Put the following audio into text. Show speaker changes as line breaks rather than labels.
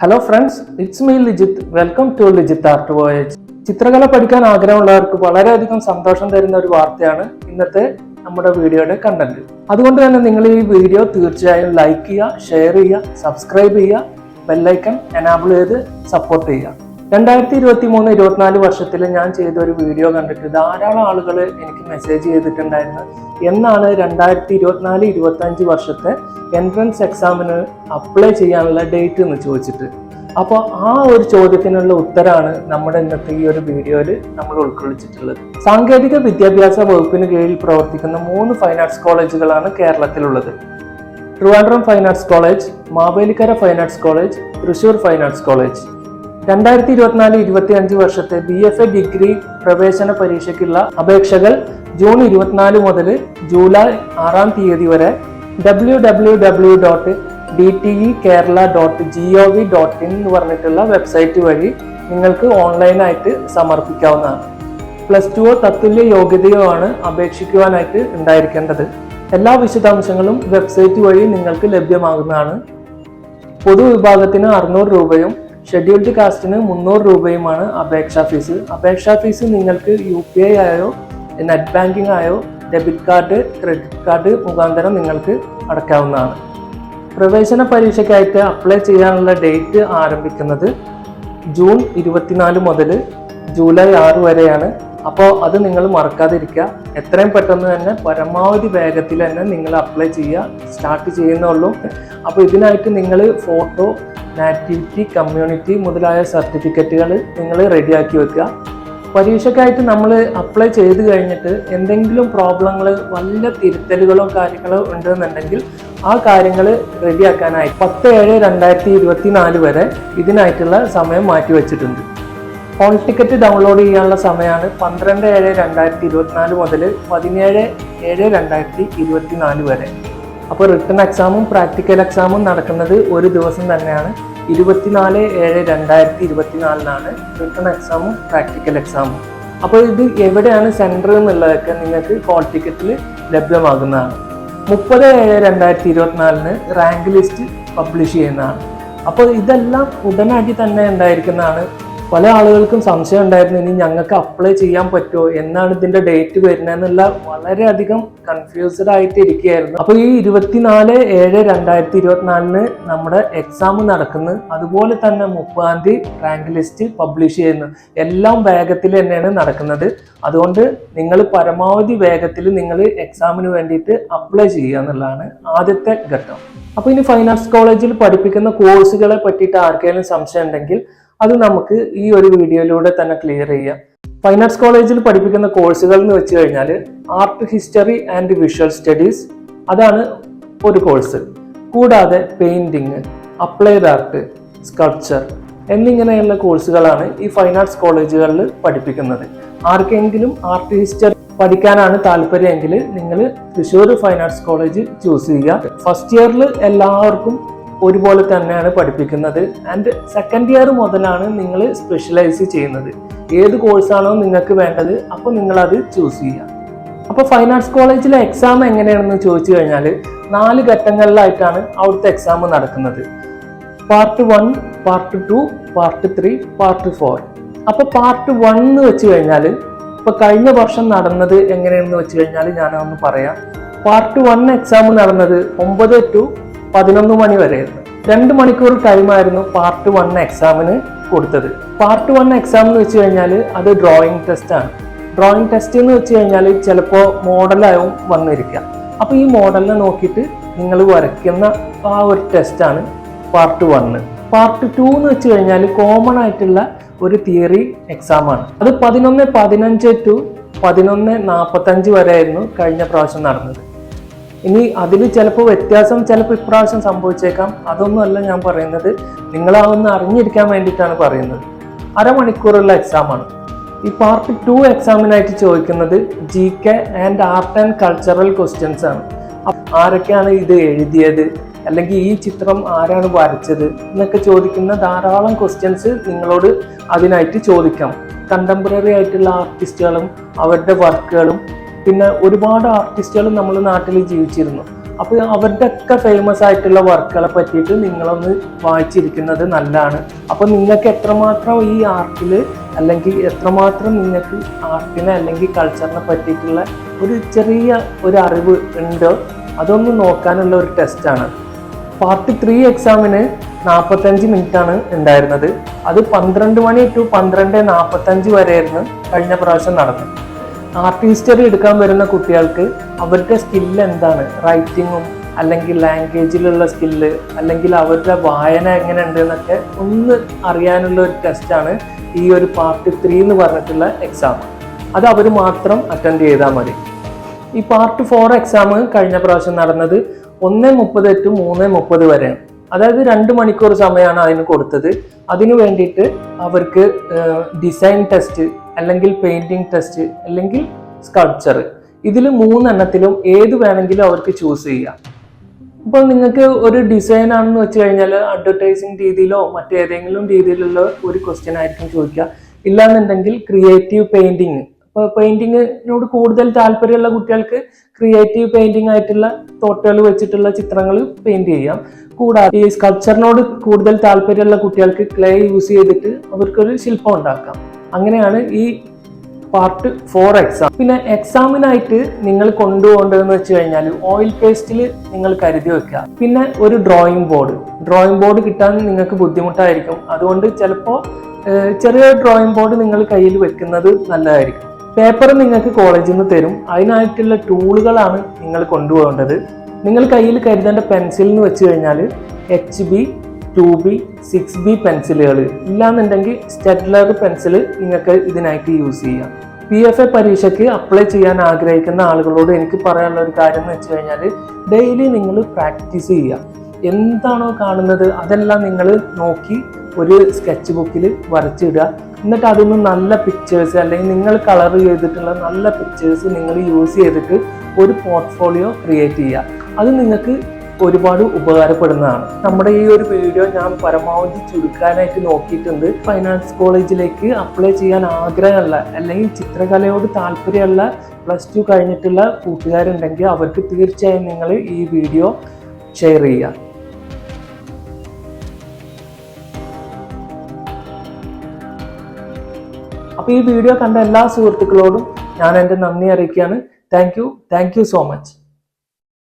Hello friends it's me Lijith welcome to Lijith art voyage ചിത്രകല പഠിക്കാൻ ആഗ്രഹമുള്ളവർക്ക് വളരെയധികം സന്തോഷം തരുന്ന ഒരു വാർത്തയാണ് ഇന്നത്തെ നമ്മുടെ വീഡിയോയുടെ കണ്ടന്റ് അതുകൊണ്ട് തന്നെ നിങ്ങൾ ഈ വീഡിയോ തീർച്ചയായും ലൈക്ക് ചെയ്യുക ഷെയർ ചെയ്യുക സബ്സ്ക്രൈബ് ചെയ്യുക ബെല്ലൈക്കൺ എനാബിൾ ചെയ്ത് സപ്പോർട്ട് ചെയ്യുക. രണ്ടായിരത്തി ഇരുപത്തി മൂന്ന് ഇരുപത്തിനാല് വർഷത്തിൽ ഞാൻ ചെയ്ത ഒരു വീഡിയോ കണ്ടിട്ട് ധാരാളം ആളുകൾ എനിക്ക് മെസ്സേജ് ചെയ്തിട്ടുണ്ടായിരുന്നു. എന്നാണ് രണ്ടായിരത്തി ഇരുപത്തിനാല് ഇരുപത്തഞ്ച് വർഷത്തെ എൻട്രൻസ് എക്സാമിന് അപ്ലൈ ചെയ്യാനുള്ള ഡേറ്റ് എന്ന് ചോദിച്ചിട്ട്. അപ്പോൾ ആ ഒരു ചോദ്യത്തിനുള്ള ഉത്തരമാണ് നമ്മുടെ ഇന്നത്തെ ഈ ഒരു വീഡിയോയിൽ നമ്മൾ ഉൾക്കൊള്ളിച്ചിട്ടുള്ളത്. സാങ്കേതിക വിദ്യാഭ്യാസ വകുപ്പിന് കീഴിൽ പ്രവർത്തിക്കുന്ന മൂന്ന് ഫൈൻ ആർട്സ് കോളേജുകളാണ് കേരളത്തിലുള്ളത്. Trivandrum fine arts college Mavelikkara fine arts college Thrissur fine arts college രണ്ടായിരത്തി ഇരുപത്തിനാല് ഇരുപത്തി അഞ്ച് വർഷത്തെ ബി എഫ് എ ഡിഗ്രി പ്രവേശന പരീക്ഷയ്ക്കുള്ള അപേക്ഷകൾ ജൂൺ ഇരുപത്തിനാല് മുതൽ ജൂലൈ ആറാം തീയതി വരെ W W W dot D T E Kerala dot G O V dot in എന്ന് പറഞ്ഞിട്ടുള്ള വെബ്സൈറ്റ് വഴി നിങ്ങൾക്ക് ഓൺലൈനായിട്ട് സമർപ്പിക്കാവുന്നതാണ്. പ്ലസ് ടുവോ തത്തുല്യ യോഗ്യതയോ ആണ് അപേക്ഷിക്കുവാനായിട്ട് ഉണ്ടായിരിക്കേണ്ടത്. എല്ലാ വിശദാംശങ്ങളും വെബ്സൈറ്റ് വഴി നിങ്ങൾക്ക് ലഭ്യമാകുന്നതാണ്. പൊതുവിഭാഗത്തിന് അറുന്നൂറ് രൂപയും ഷെഡ്യൂൾഡ് കാസ്റ്റിന് മുന്നൂറ് രൂപയുമാണ് അപേക്ഷാ ഫീസ്. അപേക്ഷാ ഫീസ് നിങ്ങൾക്ക് യു പി ഐ ആയോ നെറ്റ് ബാങ്കിംഗ് ആയോ ഡെബിറ്റ് കാർഡ് ക്രെഡിറ്റ് കാർഡ് മുഖാന്തരം നിങ്ങൾക്ക് അടയ്ക്കാവുന്നതാണ് പ്രവേശന പരീക്ഷയ്ക്കായിട്ട് അപ്ലൈ ചെയ്യാനുള്ള ഡേറ്റ് ആരംഭിക്കുന്നത് ജൂൺ ഇരുപത്തിനാല് മുതൽ ജൂലൈ ആറ് വരെയാണ്. അപ്പോൾ അത് നിങ്ങൾ മറക്കാതിരിക്കുക. എത്രയും പെട്ടെന്ന് തന്നെ പരമാവധി വേഗത്തിൽ തന്നെ നിങ്ങൾ അപ്ലൈ ചെയ്യുക. സ്റ്റാർട്ട് ചെയ്യുന്നുള്ളൂ അപ്പോൾ ഇതിനായിട്ട് നിങ്ങൾ ഫോട്ടോ നാറ്റിവിറ്റി കമ്മ്യൂണിറ്റി മുതലായ സർട്ടിഫിക്കറ്റുകൾ നിങ്ങൾ റെഡിയാക്കി വെക്കുക. പരീക്ഷയ്ക്കായിട്ട് നമ്മൾ അപ്ലൈ ചെയ്ത് കഴിഞ്ഞിട്ട് എന്തെങ്കിലും പ്രോബ്ലങ്ങൾ വല്ല തിരുത്തലുകളോ കാര്യങ്ങളോ ഉണ്ടെന്നുണ്ടെങ്കിൽ ആ കാര്യങ്ങൾ റെഡിയാക്കാനായി പത്ത് ഏഴ് രണ്ടായിരത്തി ഇരുപത്തി നാല് വരെ ഇതിനായിട്ടുള്ള സമയം മാറ്റി വെച്ചിട്ടുണ്ട്. ഹോൾ ടിക്കറ്റ് ഡൗൺലോഡ് ചെയ്യാനുള്ള സമയമാണ് പന്ത്രണ്ട് ഏഴ് രണ്ടായിരത്തി ഇരുപത്തിനാല് മുതൽ പതിനേഴ് ഏഴ് രണ്ടായിരത്തി ഇരുപത്തി നാല് വരെ. അപ്പോൾ റിട്ടൺ എക്സാമും പ്രാക്ടിക്കൽ എക്സാമും നടക്കുന്നത് ഒരു ദിവസം തന്നെയാണ്. ഇരുപത്തിനാല് ഏഴ് രണ്ടായിരത്തി ഇരുപത്തിനാലിനാണ് റിട്ടേൺ എക്സാമും പ്രാക്ടിക്കൽ എക്സാമും. അപ്പോൾ ഇത് എവിടെയാണ് സെന്റർ എന്നുള്ളതൊക്കെ നിങ്ങൾക്ക് ഹോൾ ടിക്കറ്റിൽ ലഭ്യമാകുന്നതാണ്. മുപ്പത് ഏഴ് രണ്ടായിരത്തി ഇരുപത്തിനാലിന് റാങ്ക് ലിസ്റ്റ് പബ്ലിഷ് ചെയ്യുന്നതാണ്. അപ്പോൾ ഇതെല്ലാം ഉടനടി തന്നെ ഉണ്ടായിരിക്കുന്നതാണ് പല ആളുകൾക്കും സംശയം ഉണ്ടായിരുന്നു ഇനി ഞങ്ങൾക്ക് അപ്ലൈ ചെയ്യാൻ പറ്റുമോ? എന്നാണ് ഇതിന്റെ ഡേറ്റ് വരുന്നതെന്നുള്ള വളരെയധികം കൺഫ്യൂസ്ഡ് ആയിട്ട് ഇരിക്കുകയായിരുന്നു. അപ്പോൾ ഈ ഇരുപത്തിനാല് ഏഴ് രണ്ടായിരത്തി ഇരുപത്തിനാലിന് നമ്മുടെ എക്സാം നടക്കുന്നു. അതുപോലെ തന്നെ മുപ്പതാം തീയതി റാങ്ക് ലിസ്റ്റ് പബ്ലിഷ് ചെയ്യുന്നു. എല്ലാം വേഗത്തിൽ തന്നെയാണ് നടക്കുന്നത്. അതുകൊണ്ട് നിങ്ങൾ പരമാവധി വേഗത്തിൽ നിങ്ങൾ എക്സാമിന് വേണ്ടിയിട്ട് അപ്ലൈ ചെയ്യുക എന്നുള്ളതാണ് ആദ്യത്തെ ഘട്ടം. അപ്പോൾ ഇനി ഫൈൻ ആർട്സ് കോളേജിൽ പഠിപ്പിക്കുന്ന കോഴ്സുകളെ പറ്റിയിട്ട് ആർക്കെങ്കിലും സംശയം ഉണ്ടെങ്കിൽ അത് നമുക്ക് ഈ ഒരു വീഡിയോയിലൂടെ തന്നെ ക്ലിയർ ചെയ്യാം. ഫൈൻ ആർട്സ് കോളേജിൽ പഠിപ്പിക്കുന്ന കോഴ്സുകൾ എന്ന് വെച്ച് കഴിഞ്ഞാൽ art history and visual studies അതാണ് ഒരു കോഴ്സ് കൂടാതെ പെയിൻറിങ് അപ്ലൈഡ് ആർട്ട് സ്കൾപ്ചർ എന്നിങ്ങനെയുള്ള കോഴ്സുകളാണ് ഈ ഫൈൻ ആർട്സ് കോളേജുകളിൽ പഠിപ്പിക്കുന്നത്. ആർക്കെങ്കിലും ആർട്ട് ഹിസ്റ്ററി പഠിക്കാനാണ് താല്പര്യമെങ്കിൽ നിങ്ങൾ Thrissur fine arts college choose ചെയ്യുക. ഫസ്റ്റ് ഇയറിൽ എല്ലാവർക്കും ഒരുപോലെ തന്നെയാണ് പഠിപ്പിക്കുന്നത്. ആൻഡ് സെക്കൻഡ് ഇയർ മുതലാണ് നിങ്ങൾ സ്പെഷ്യലൈസ് ചെയ്യുന്നത്. ഏത് കോഴ്സാണോ നിങ്ങൾക്ക് വേണ്ടത് അപ്പോൾ നിങ്ങളത് ചൂസ് ചെയ്യുക. അപ്പോൾ ഫൈൻ ആർട്സ് കോളേജിലെ എക്സാം എങ്ങനെയാണെന്ന് ചോദിച്ചു കഴിഞ്ഞാൽ നാല് ഘട്ടങ്ങളിലായിട്ടാണ് അവിടുത്തെ എക്സാം നടക്കുന്നത്. Part one part two part three part four അപ്പോൾ പാർട്ട് വൺ എന്ന് വെച്ച് കഴിഞ്ഞാൽ ഇപ്പോൾ കഴിഞ്ഞ വർഷം നടന്നത് എങ്ങനെയാണെന്ന് വെച്ച് കഴിഞ്ഞാൽ ഞാനൊന്ന് പറയാം. പാർട്ട് വൺ എക്സാം നടന്നത് ഒമ്പത് ടു പതിനൊന്ന് മണി വരെയായിരുന്നു രണ്ട് മണിക്കൂർ ടൈമായിരുന്നു പാർട്ട് വൺ എക്സാമിന് കൊടുത്തത്. പാർട്ട് വൺ എക്സാം എന്ന് വെച്ച് കഴിഞ്ഞാൽ അത് ഡ്രോയിങ് ടെസ്റ്റ് ആണ്. ഡ്രോയിങ് ടെസ്റ്റ് എന്ന് വെച്ച് കഴിഞ്ഞാൽ ചിലപ്പോൾ മോഡലാവും വന്നിരിക്കുക അപ്പോൾ ഈ മോഡലിനെ നോക്കിയിട്ട് നിങ്ങൾ വരയ്ക്കുന്ന ആ ഒരു ടെസ്റ്റാണ് പാർട്ട് വണ്ണ് പാർട്ട് ടു എന്ന് വെച്ച് കഴിഞ്ഞാൽ കോമൺ ആയിട്ടുള്ള ഒരു തിയറി എക്സാമാണ് അത് പതിനൊന്ന് പതിനഞ്ച് ടു പതിനൊന്ന് നാൽപ്പത്തഞ്ച് വരെ ആയിരുന്നു കഴിഞ്ഞ പ്രാവശ്യം നടന്നത്. ഇനി അതിൽ ചിലപ്പോൾ വ്യത്യാസം ചിലപ്പോൾ ഇപ്രാവശ്യം സംഭവിച്ചേക്കാം. അതൊന്നുമല്ല ഞാൻ പറയുന്നത്. നിങ്ങളാവുന്ന അറിഞ്ഞിരിക്കാൻ വേണ്ടിയിട്ടാണ് പറയുന്നത്. അരമണിക്കൂറുള്ള എക്സാമാണ് ഈ പാർട്ട് ടു എക്സാമിനായിട്ട് ചോദിക്കുന്നത് G K and art and cultural questions ആണ്. ആരൊക്കെയാണ് ഇത് എഴുതിയത്? അല്ലെങ്കിൽ ഈ ചിത്രം ആരാണ് വരച്ചത്? എന്നൊക്കെ ചോദിക്കുന്ന ധാരാളം ക്വസ്റ്റ്യൻസ് നിങ്ങളോട് അതിനായിട്ട് ചോദിക്കാം. കണ്ടംപററി ആയിട്ടുള്ള ആർട്ടിസ്റ്റുകളും അവരുടെ വർക്കുകളും പിന്നെ ഒരുപാട് ആർട്ടിസ്റ്റുകൾ നമ്മൾ നാട്ടിൽ ജീവിച്ചിരുന്നു. അപ്പോൾ അവരുടെ ഒക്കെ ഫേമസ് ആയിട്ടുള്ള വർക്കുകളെ പറ്റിയിട്ട് നിങ്ങളൊന്ന് വായിച്ചിരിക്കുന്നത് നല്ലതാണ്. അപ്പോൾ നിങ്ങൾക്ക് എത്രമാത്രം ഈ ആർട്ടിൽ അല്ലെങ്കിൽ എത്രമാത്രം നിങ്ങൾക്ക് ആർട്ടിനെ അല്ലെങ്കിൽ കൾച്ചറിനെ പറ്റിയിട്ടുള്ള ഒരു ചെറിയ ഒരു അറിവ് ഉണ്ടോ? അതൊന്ന് നോക്കാനുള്ള ഒരു ടെസ്റ്റാണ് പാർട്ട് ത്രീ എക്സാമിന് നാൽപ്പത്തഞ്ച് മിനിറ്റ് ആണ് ഉണ്ടായിരുന്നത്. അത് പന്ത്രണ്ട് മണി ടു പന്ത്രണ്ട് നാൽപ്പത്തഞ്ച് വരെയായിരുന്നു കഴിഞ്ഞ പ്രാവശ്യം നടന്നത്. ആർട്ട് ഹിസ്റ്ററി എടുക്കാൻ വരുന്ന കുട്ടികൾക്ക് അവരുടെ സ്കില്ല് എന്താണ്? റൈറ്റിങ്ങും അല്ലെങ്കിൽ ലാംഗ്വേജിലുള്ള സ്കില്ല് അല്ലെങ്കിൽ അവരുടെ വായന എങ്ങനെ ഉണ്ട് എന്നൊക്കെ ഒന്ന് അറിയാനുള്ള ഒരു ടെസ്റ്റാണ് ഈ ഒരു പാർട്ട് ത്രീ എന്ന് പറഞ്ഞിട്ടുള്ള എക്സാം അത് അവർ മാത്രം അറ്റൻഡ് ചെയ്താൽ മതി. ഈ പാർട്ട് ഫോർ എക്സാം കഴിഞ്ഞ പ്രാവശ്യം നടന്നത് ഒന്ന് മുപ്പത് ടു മൂന്ന് മുപ്പത് വരെയാണ്. അതായത് രണ്ട് മണിക്കൂർ സമയമാണ് അതിന് കൊടുത്തത്. അതിനു വേണ്ടിയിട്ട് അവർക്ക് ഡിസൈൻ ടെസ്റ്റ് അല്ലെങ്കിൽ പെയിന്റിംഗ് ടെസ്റ്റ് അല്ലെങ്കിൽ സ്കൾപ്ചർ ഇതിൽ മൂന്നെണ്ണത്തിലും ഏത് വേണമെങ്കിലും അവർക്ക് ചൂസ് ചെയ്യാം. ഇപ്പോൾ നിങ്ങൾക്ക് ഒരു ഡിസൈൻ ആണെന്ന് വെച്ച് കഴിഞ്ഞാൽ അഡ്വർടൈസിങ് രീതിയിലോ മറ്റേതെങ്കിലും രീതിയിലുള്ള ഒരു ക്വസ്റ്റ്യൻ ആയിരിക്കും ചോദിക്കുക. ഇല്ലാന്നുണ്ടെങ്കിൽ ക്രിയേറ്റീവ് പെയിന്റിങ് ഇപ്പോൾ പെയിന്റിങ്ങിനോട് കൂടുതൽ താല്പര്യമുള്ള കുട്ടികൾക്ക് ക്രിയേറ്റീവ് പെയിന്റിംഗ് ആയിട്ടുള്ള തോട്ടുകൾ വെച്ചിട്ടുള്ള ചിത്രങ്ങൾ പെയിന്റ് ചെയ്യാം. കൂടാതെ ഈ സ്കൾപ്ചറിനോട് കൂടുതൽ താല്പര്യമുള്ള കുട്ടികൾക്ക് ക്ലേ യൂസ് ചെയ്തിട്ട് അവർക്കൊരു ശില്പം ഉണ്ടാക്കാം. അങ്ങനെയാണ് ഈ പാർട്ട് ഫോർ എക്സാം പിന്നെ എക്സാമിനായിട്ട് നിങ്ങൾ കൊണ്ടുപോകേണ്ടതെന്ന് വെച്ച് കഴിഞ്ഞാൽ ഓയിൽ പേസ്റ്റിൽ നിങ്ങൾ കരുതി വെക്കുക. പിന്നെ ഒരു ഡ്രോയിങ് ബോർഡ് ഡ്രോയിങ് ബോർഡ് കിട്ടാൻ നിങ്ങൾക്ക് ബുദ്ധിമുട്ടായിരിക്കും. അതുകൊണ്ട് ചിലപ്പോൾ ചെറിയ ഡ്രോയിങ് ബോർഡ് നിങ്ങൾ കയ്യിൽ വെക്കുന്നത് നല്ലതായിരിക്കും. പേപ്പർ നിങ്ങൾക്ക് കോളേജിൽ നിന്ന് തരും. അതിനായിട്ടുള്ള ടൂളുകളാണ് നിങ്ങൾ കൊണ്ടുപോകേണ്ടത്. നിങ്ങൾ കയ്യിൽ കരുതേണ്ട പെൻസിൽ എന്ന് വെച്ച് കഴിഞ്ഞാൽ H B two B six B പെൻസിലുകൾ ഇല്ലാന്നുണ്ടെങ്കിൽ സ്റ്റെഡ്ലർ പെൻസിൽ നിങ്ങൾക്ക് ഇതിനായിട്ട് യൂസ് ചെയ്യാം. പി എഫ് എ പരീക്ഷയ്ക്ക് അപ്ലൈ ചെയ്യാൻ ആഗ്രഹിക്കുന്ന ആളുകളോട് എനിക്ക് പറയാനുള്ള ഒരു കാര്യം എന്ന് വെച്ച് കഴിഞ്ഞാൽ ഡെയിലി നിങ്ങൾ പ്രാക്ടീസ് ചെയ്യുക. എന്താണോ കാണുന്നത് അതെല്ലാം നിങ്ങൾ നോക്കി ഒരു സ്കെച്ച് ബുക്കിൽ വരച്ചിടുക. എന്നിട്ട് അതിന് നല്ല പിക്ചേഴ്സ് അല്ലെങ്കിൽ നിങ്ങൾ കളർ ചെയ്തിട്ടുള്ള നല്ല പിക്ചേഴ്സ് നിങ്ങൾ യൂസ് ചെയ്തിട്ട് ഒരു പോർട്ട്ഫോളിയോ ക്രിയേറ്റ് ചെയ്യുക. അത് നിങ്ങൾക്ക് ഒരുപാട് ഉപകാരപ്പെടുന്നതാണ്. നമ്മുടെ ഈ ഒരു വീഡിയോ ഞാൻ പരമാവധി ചുരുക്കാനായിട്ട് നോക്കിയിട്ടുണ്ട്. ഫൈനാൻസ് കോളേജിലേക്ക് അപ്ലൈ ചെയ്യാൻ ആഗ്രഹമുള്ള അല്ലെങ്കിൽ ചിത്രകലയോട് താല്പര്യമുള്ള പ്ലസ് ടു കഴിഞ്ഞിട്ടുള്ള കൂട്ടുകാരുണ്ടെങ്കിൽ അവർക്ക് തീർച്ചയായും നിങ്ങൾ ഈ വീഡിയോ ഷെയർ ചെയ്യുക. അപ്പോൾ ഈ വീഡിയോ കണ്ട എല്ലാ സുഹൃത്തുക്കളോടും ഞാൻ എന്റെ നന്ദി അറിയിക്കുകയാണ്. Thank you thank you so much